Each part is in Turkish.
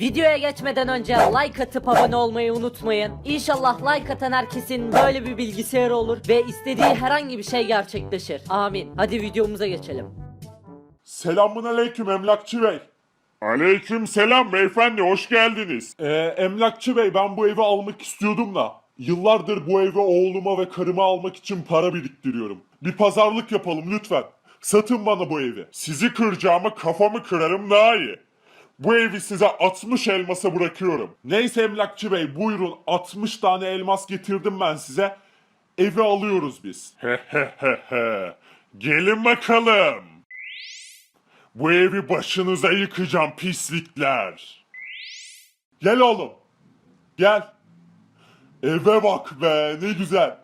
Videoya geçmeden önce like atıp abone olmayı unutmayın. İnşallah like atan herkesin böyle bir bilgisayarı olur ve istediği herhangi bir şey gerçekleşir. Amin. Hadi videomuza geçelim. Selamun aleyküm emlakçı bey. Aleyküm selam beyefendi hoş geldiniz. Ee, emlakçı bey ben bu evi almak istiyordum da. Yıllardır bu evi oğluma ve karıma almak için para biriktiriyorum. Bir pazarlık yapalım lütfen. Satın bana bu evi. Sizi kıracağıma kafamı kırarım daha iyi. Bu evi size 60 elmasa bırakıyorum. Neyse emlakçı bey buyurun 60 tane elmas getirdim ben size. Evi alıyoruz biz. Gelin bakalım. Bu evi başınıza yıkacağım pislikler. Gel oğlum. Gel. Eve bak be ne güzel.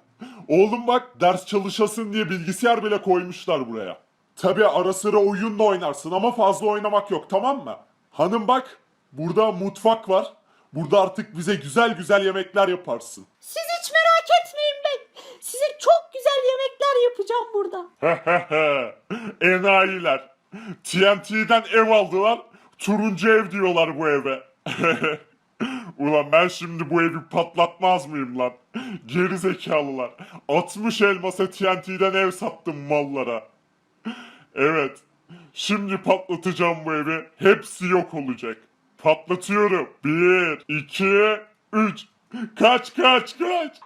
Oğlum bak ders çalışasın diye bilgisayar bile koymuşlar buraya. Tabi ara sıra oyunla oynarsın ama fazla oynamak yok tamam mı? Hanım bak burada mutfak var. Burada artık bize güzel güzel yemekler yaparsın. Siz hiç merak etmeyin ben. Size çok güzel yemekler yapacağım burada. Enayiler. TNT'den ev aldılar. Turuncu ev diyorlar bu eve. Ulan ben şimdi bu evi patlatmaz mıyım lan? Geri zekalılar. 60 elmasa TNT'den ev sattım mallara. Evet. Şimdi patlatacağım bu evi. Hepsi yok olacak. Patlatıyorum. 1, 2, 3. Kaç kaç kaç.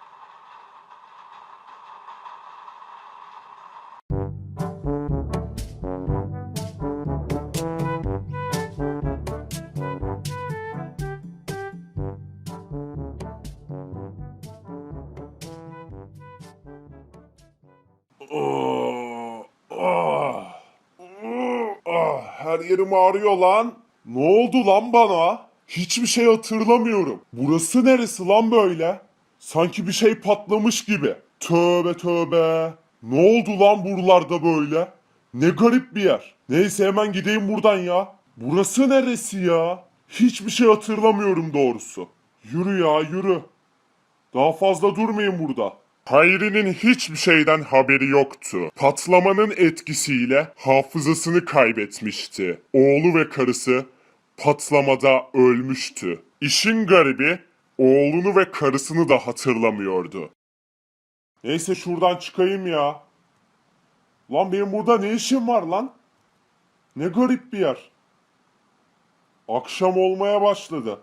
Her yerim ağrıyor lan. Ne oldu lan bana? Hiçbir şey hatırlamıyorum. Burası neresi lan böyle? Sanki bir şey patlamış gibi. Tövbe tövbe. Ne oldu lan buralarda böyle? Ne garip bir yer. Neyse hemen gideyim buradan ya. Burası neresi ya? Hiçbir şey hatırlamıyorum doğrusu. Yürü ya yürü. Daha fazla durmayın burada. Hayri'nin hiçbir şeyden haberi yoktu. Patlamanın etkisiyle hafızasını kaybetmişti. Oğlu ve karısı patlamada ölmüştü. İşin garibi oğlunu ve karısını da hatırlamıyordu. Neyse şuradan çıkayım ya. Lan benim burada ne işim var lan? Ne garip bir yer. Akşam olmaya başladı.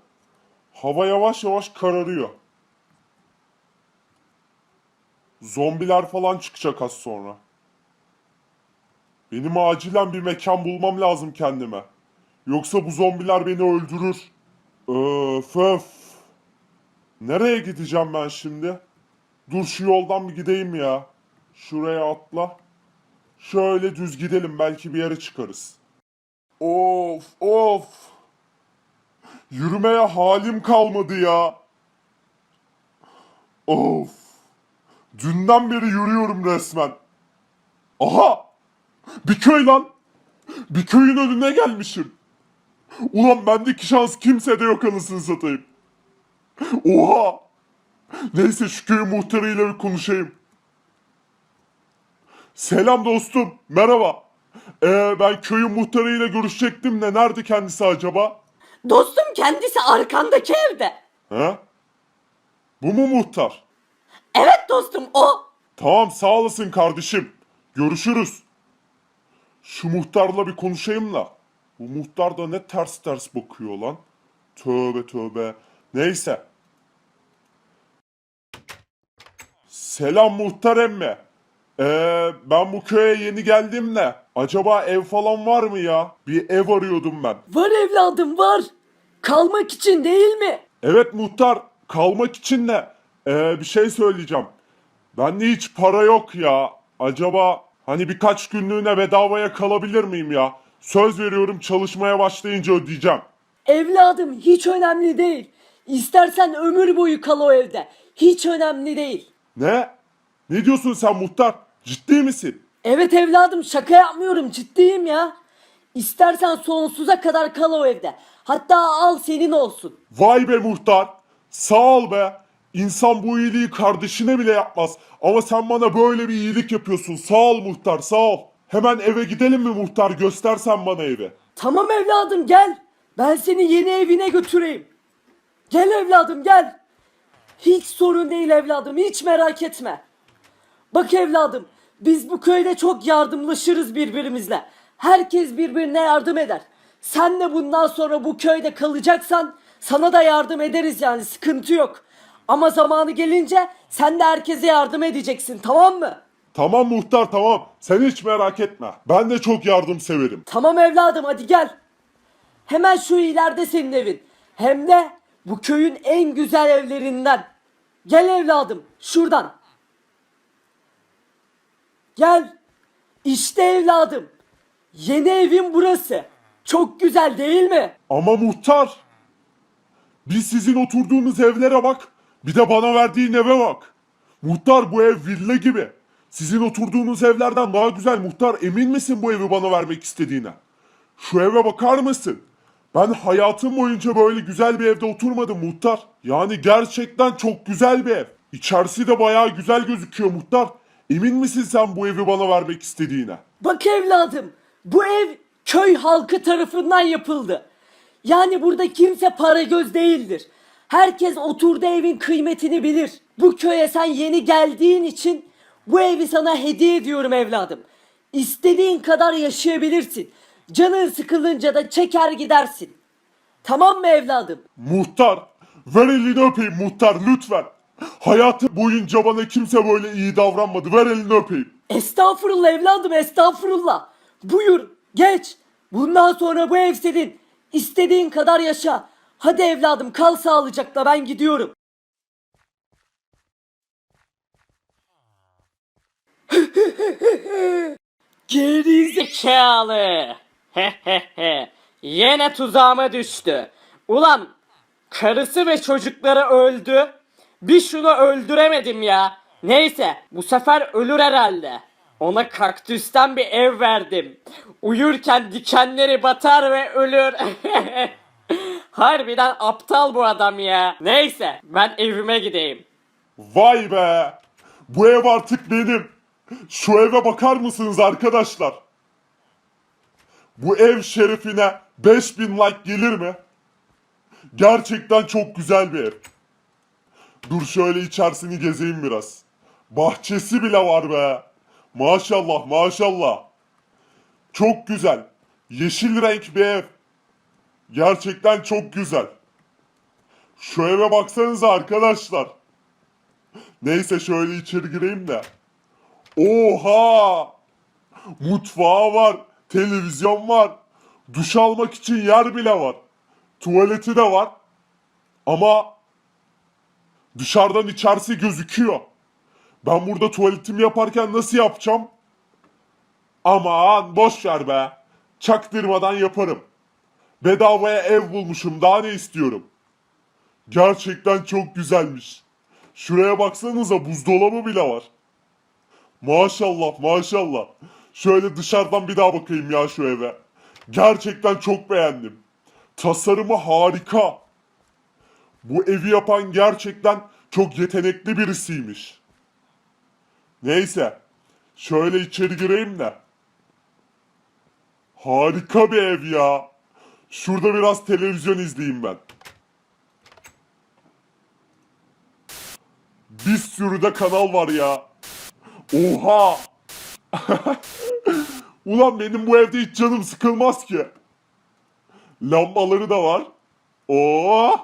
Hava yavaş yavaş kararıyor. Zombiler falan çıkacak az sonra. Benim acilen bir mekan bulmam lazım kendime. Yoksa bu zombiler beni öldürür. Öf öf. Nereye gideceğim ben şimdi? Dur şu yoldan bir gideyim ya. Şuraya atla. Şöyle düz gidelim belki bir yere çıkarız. Of of. Yürümeye halim kalmadı ya. Of. Dünden beri yürüyorum resmen. Aha! Bir köy lan. Bir köyün önüne gelmişim. Ulan bendeki şans kimsede yok anasını satayım. Oha! Neyse şu köyün muhtarıyla bir konuşayım. Selam dostum. Merhaba. Ee, ben köyün muhtarıyla görüşecektim de nerede kendisi acaba? Dostum kendisi arkandaki evde. He? Bu mu muhtar? Evet dostum o. Tamam sağ olasın kardeşim. Görüşürüz. Şu muhtarla bir konuşayım da. Bu muhtar da ne ters ters bakıyor lan. Tövbe tövbe. Neyse. Selam muhtar emmi. Ee, ben bu köye yeni geldim de. Acaba ev falan var mı ya? Bir ev arıyordum ben. Var evladım var. Kalmak için değil mi? Evet muhtar kalmak için de ee, bir şey söyleyeceğim. Bende hiç para yok ya. Acaba hani birkaç günlüğüne bedavaya kalabilir miyim ya? Söz veriyorum çalışmaya başlayınca ödeyeceğim. Evladım hiç önemli değil. İstersen ömür boyu kal o evde. Hiç önemli değil. Ne? Ne diyorsun sen muhtar? Ciddi misin? Evet evladım şaka yapmıyorum ciddiyim ya. İstersen sonsuza kadar kal o evde. Hatta al senin olsun. Vay be muhtar. Sağ ol be. İnsan bu iyiliği kardeşine bile yapmaz. Ama sen bana böyle bir iyilik yapıyorsun. Sağ ol muhtar sağ ol. Hemen eve gidelim mi muhtar? Göstersen bana evi. Tamam evladım gel. Ben seni yeni evine götüreyim. Gel evladım gel. Hiç sorun değil evladım hiç merak etme. Bak evladım biz bu köyde çok yardımlaşırız birbirimizle. Herkes birbirine yardım eder. Sen de bundan sonra bu köyde kalacaksan sana da yardım ederiz yani sıkıntı yok. Ama zamanı gelince sen de herkese yardım edeceksin tamam mı? Tamam muhtar tamam. Sen hiç merak etme. Ben de çok yardım severim. Tamam evladım hadi gel. Hemen şu ileride senin evin. Hem de bu köyün en güzel evlerinden. Gel evladım şuradan. Gel. İşte evladım. Yeni evin burası. Çok güzel değil mi? Ama muhtar. Biz sizin oturduğunuz evlere bak. Bir de bana verdiğin eve bak. Muhtar bu ev villa gibi. Sizin oturduğunuz evlerden daha güzel muhtar. Emin misin bu evi bana vermek istediğine? Şu eve bakar mısın? Ben hayatım boyunca böyle güzel bir evde oturmadım muhtar. Yani gerçekten çok güzel bir ev. İçerisi de bayağı güzel gözüküyor muhtar. Emin misin sen bu evi bana vermek istediğine? Bak evladım, bu ev köy halkı tarafından yapıldı. Yani burada kimse para göz değildir. Herkes oturduğu evin kıymetini bilir. Bu köye sen yeni geldiğin için bu evi sana hediye ediyorum evladım. İstediğin kadar yaşayabilirsin. Canın sıkılınca da çeker gidersin. Tamam mı evladım? Muhtar, ver elini öpeyim muhtar lütfen. Hayatım boyunca bana kimse böyle iyi davranmadı. Ver elini öpeyim. Estağfurullah evladım estağfurullah. Buyur geç. Bundan sonra bu ev senin. İstediğin kadar yaşa. Hadi evladım kal sağlıcakla ben gidiyorum. Geri zekalı. Yine tuzağıma düştü. Ulan karısı ve çocukları öldü. Bir şunu öldüremedim ya. Neyse bu sefer ölür herhalde. Ona kaktüsten bir ev verdim. Uyurken dikenleri batar ve ölür. Harbiden aptal bu adam ya. Neyse ben evime gideyim. Vay be. Bu ev artık benim. Şu eve bakar mısınız arkadaşlar? Bu ev şerefine 5000 like gelir mi? Gerçekten çok güzel bir ev. Dur şöyle içerisini gezeyim biraz. Bahçesi bile var be. Maşallah maşallah. Çok güzel. Yeşil renk bir ev. Gerçekten çok güzel. Şu eve baksanıza arkadaşlar. Neyse şöyle içeri gireyim de. Oha! Mutfağı var, televizyon var, duş almak için yer bile var. Tuvaleti de var. Ama dışarıdan içerisi gözüküyor. Ben burada tuvaletimi yaparken nasıl yapacağım? Aman boş ver be. Çaktırmadan yaparım. Bedavaya ev bulmuşum daha ne istiyorum? Gerçekten çok güzelmiş. Şuraya baksanıza buzdolabı bile var. Maşallah maşallah. Şöyle dışarıdan bir daha bakayım ya şu eve. Gerçekten çok beğendim. Tasarımı harika. Bu evi yapan gerçekten çok yetenekli birisiymiş. Neyse. Şöyle içeri gireyim de. Harika bir ev ya. Şurada biraz televizyon izleyeyim ben. Bir sürü de kanal var ya. Oha! Ulan benim bu evde hiç canım sıkılmaz ki. Lambaları da var. Oo!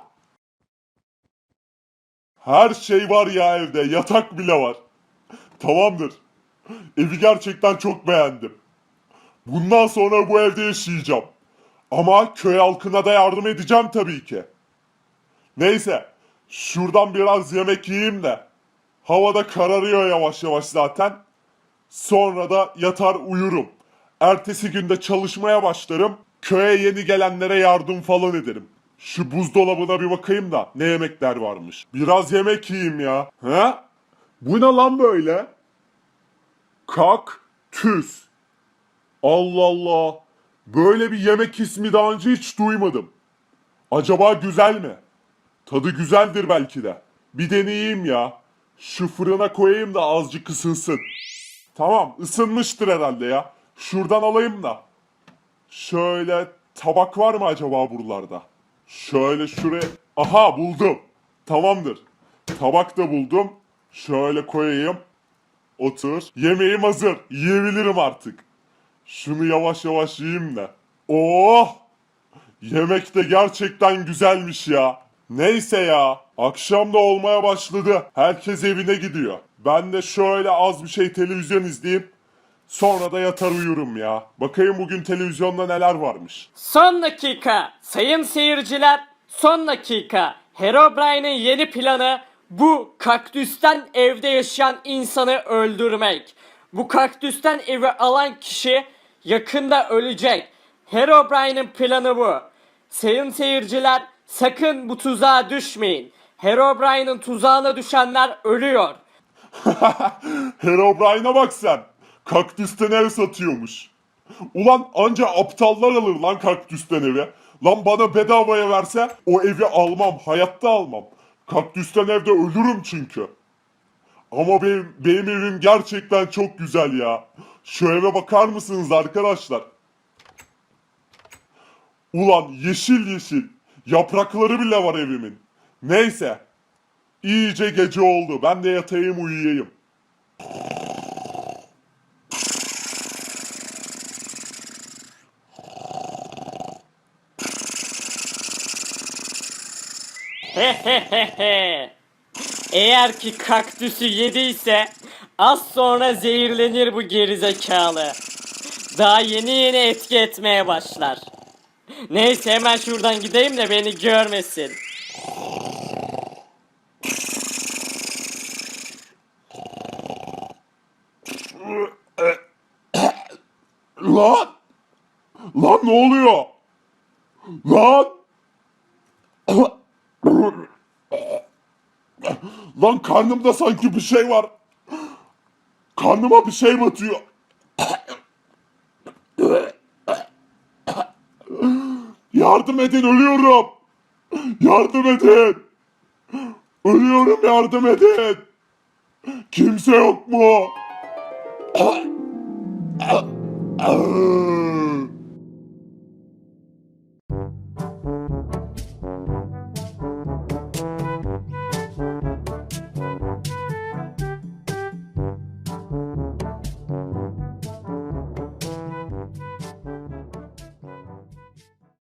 Her şey var ya evde. Yatak bile var. Tamamdır. Evi gerçekten çok beğendim. Bundan sonra bu evde yaşayacağım. Ama köy halkına da yardım edeceğim tabii ki. Neyse, şuradan biraz yemek yiyeyim de. Havada kararıyor yavaş yavaş zaten. Sonra da yatar uyurum. Ertesi günde çalışmaya başlarım. Köye yeni gelenlere yardım falan ederim. Şu buzdolabına bir bakayım da ne yemekler varmış. Biraz yemek yiyeyim ya. He? Bu ne lan böyle? Kaktüs. Allah Allah. Böyle bir yemek ismi daha önce hiç duymadım. Acaba güzel mi? Tadı güzeldir belki de. Bir deneyeyim ya. Şu fırına koyayım da azıcık ısınsın. Tamam ısınmıştır herhalde ya. Şuradan alayım da. Şöyle tabak var mı acaba buralarda? Şöyle şuraya... Aha buldum. Tamamdır. Tabak da buldum. Şöyle koyayım. Otur. Yemeğim hazır. Yiyebilirim artık. Şunu yavaş yavaş yiyeyim de. Oh! Yemek de gerçekten güzelmiş ya. Neyse ya. Akşam da olmaya başladı. Herkes evine gidiyor. Ben de şöyle az bir şey televizyon izleyeyim. Sonra da yatar uyurum ya. Bakayım bugün televizyonda neler varmış. Son dakika. Sayın seyirciler, son dakika. Herobrine'in yeni planı bu kaktüsten evde yaşayan insanı öldürmek. Bu kaktüsten evi alan kişi yakında ölecek. Herobrine'in planı bu. Sayın seyirciler, sakın bu tuzağa düşmeyin. Herobrine'in tuzağına düşenler ölüyor. Herobrine'a bak sen. Kaktüsten ev satıyormuş. Ulan anca aptallar alır lan kaktüsten evi. Lan bana bedavaya verse o evi almam. Hayatta almam. Kaktüsten evde ölürüm çünkü. Ama benim, benim evim gerçekten çok güzel ya. Şu bakar mısınız arkadaşlar? Ulan yeşil yeşil. Yaprakları bile var evimin. Neyse. İyice gece oldu. Ben de yatayım uyuyayım. Eğer ki kaktüsü yediyse az sonra zehirlenir bu gerizekalı. Daha yeni yeni etki etmeye başlar. Neyse hemen şuradan gideyim de beni görmesin. Lan! Lan ne oluyor? Lan! Lan karnımda sanki bir şey var. Karnıma bir şey batıyor. Yardım edin ölüyorum. Yardım edin. Ölüyorum yardım edin. Kimse yok mu?